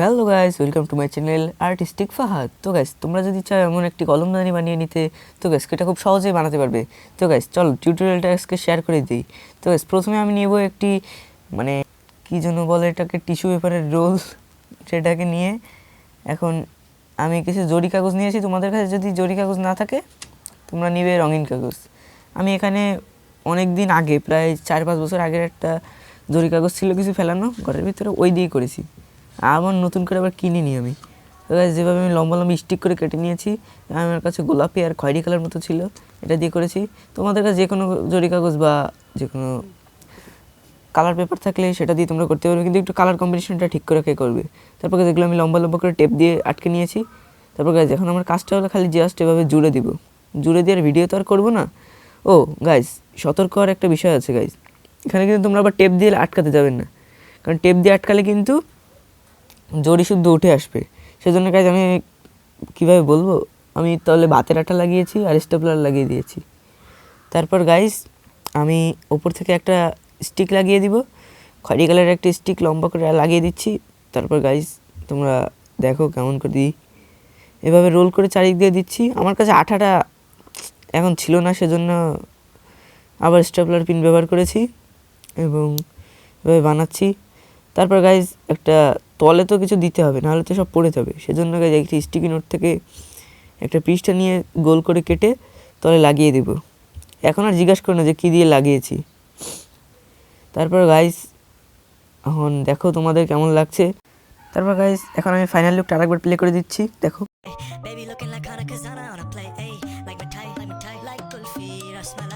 Hello guys welcome to my channel artistic Fahad তো guys তোমরা যদি চাও এমন একটি কলমদানি বানিয়ে নিতে, তো গাইস এটা খুব সহজেই বানাতে পারবে। তো গাইস চলো টিউটোরিয়ালটা আজকে শেয়ার করে দিই। তো গাইস প্রথমে আমি নেব একটি মানে কী জন্য বলে এটাকে টিস্যু পেপারের রোল সেটাকে নিয়ে। এখন আমি কিছু জরি কাগজ নিয়েছি তোমাদের কাছে যদি জরি কাগজ না থাকে, তোমরা নিবে রঙিন কাগজ। আমি এখানে অনেক দিন আগে, প্রায় চার পাঁচ বছর আগের একটা জরি কাগজ ছিল কিছু ফেলানো, ঘরের ভিতরে ওই দিয়ে করেছি। আবার নতুন করে আবার কিনিনি আমি। তো যেভাবে আমি লম্বা লম্বা স্টিক করে কেটে নিয়েছি, আমার কাছে গোলাপি আর খয়েরি কালার মতো ছিল, এটা দিয়ে করেছি। তোমাদের কাছে যে কোনো জরি কাগজ বা যে কোনো কালার পেপার থাকলে সেটা দিয়ে তোমরা করতে পারবে, কিন্তু একটু কালার কম্বিনেশনটা ঠিক করে কে করবে? তারপর যেগুলো আমি লম্বা লম্বা করে টেপ দিয়ে আটকে নিয়েছি। তারপর গাইজ এখন আমার কাজটা হলো খালি জাস্ট এভাবে জুড়ে দিব। জুড়ে দিয়ে আর ভিডিও তো আর করব না। ও গাইজ সতর্ক হওয়ার একটা বিষয় আছে গাইজ এখানে কিন্তু তোমরা আবার টেপ দিয়ে আটকাতে যাবেন না। কারণ টেপ দিয়ে আটকালে কিন্তু জড়ি শুদ্ধ উঠে আসবে। সেজন্য কাজ আমি কীভাবে বলব? আমি তাহলে বাতের আটা লাগিয়েছি আর স্টেপলার লাগিয়ে দিয়েছি। তারপর গাইস আমি ওপর থেকে একটা স্টিক লাগিয়ে দিব। খয়রি কালারের একটা স্টিক লম্বা করে লাগিয়ে দিচ্ছি। তারপর গাইস তোমরা দেখো কেমন করে দিই এভাবে রোল করে চারিক দিয়ে দিচ্ছি। আমার কাছে আঠাটা এখন ছিল না, সেজন্য আবার স্টেপলার পিন ব্যবহার করেছি এবং এভাবে বানাচ্ছি। তারপর গাইজ একটা তলে তো কিছু দিতে হবে নাহলে তো সব পড়ে যাবে সেজন্য গাইজ একটি স্টিকি নোট থেকে একটা পৃষ্ঠা নিয়ে গোল করে কেটে তলে লাগিয়ে দেব এখন আর জিজ্ঞাসা করো না যে কী দিয়ে লাগিয়েছি তারপর গাইজ এখন দেখো তোমাদের কেমন লাগছে তারপর গাইজ এখন আমি ফাইনাল লুকটা আরেকবার প্লে করে দিচ্ছি দেখো baby looking like on a. Like my tie, like my tie, like Gulfi, Rasmala.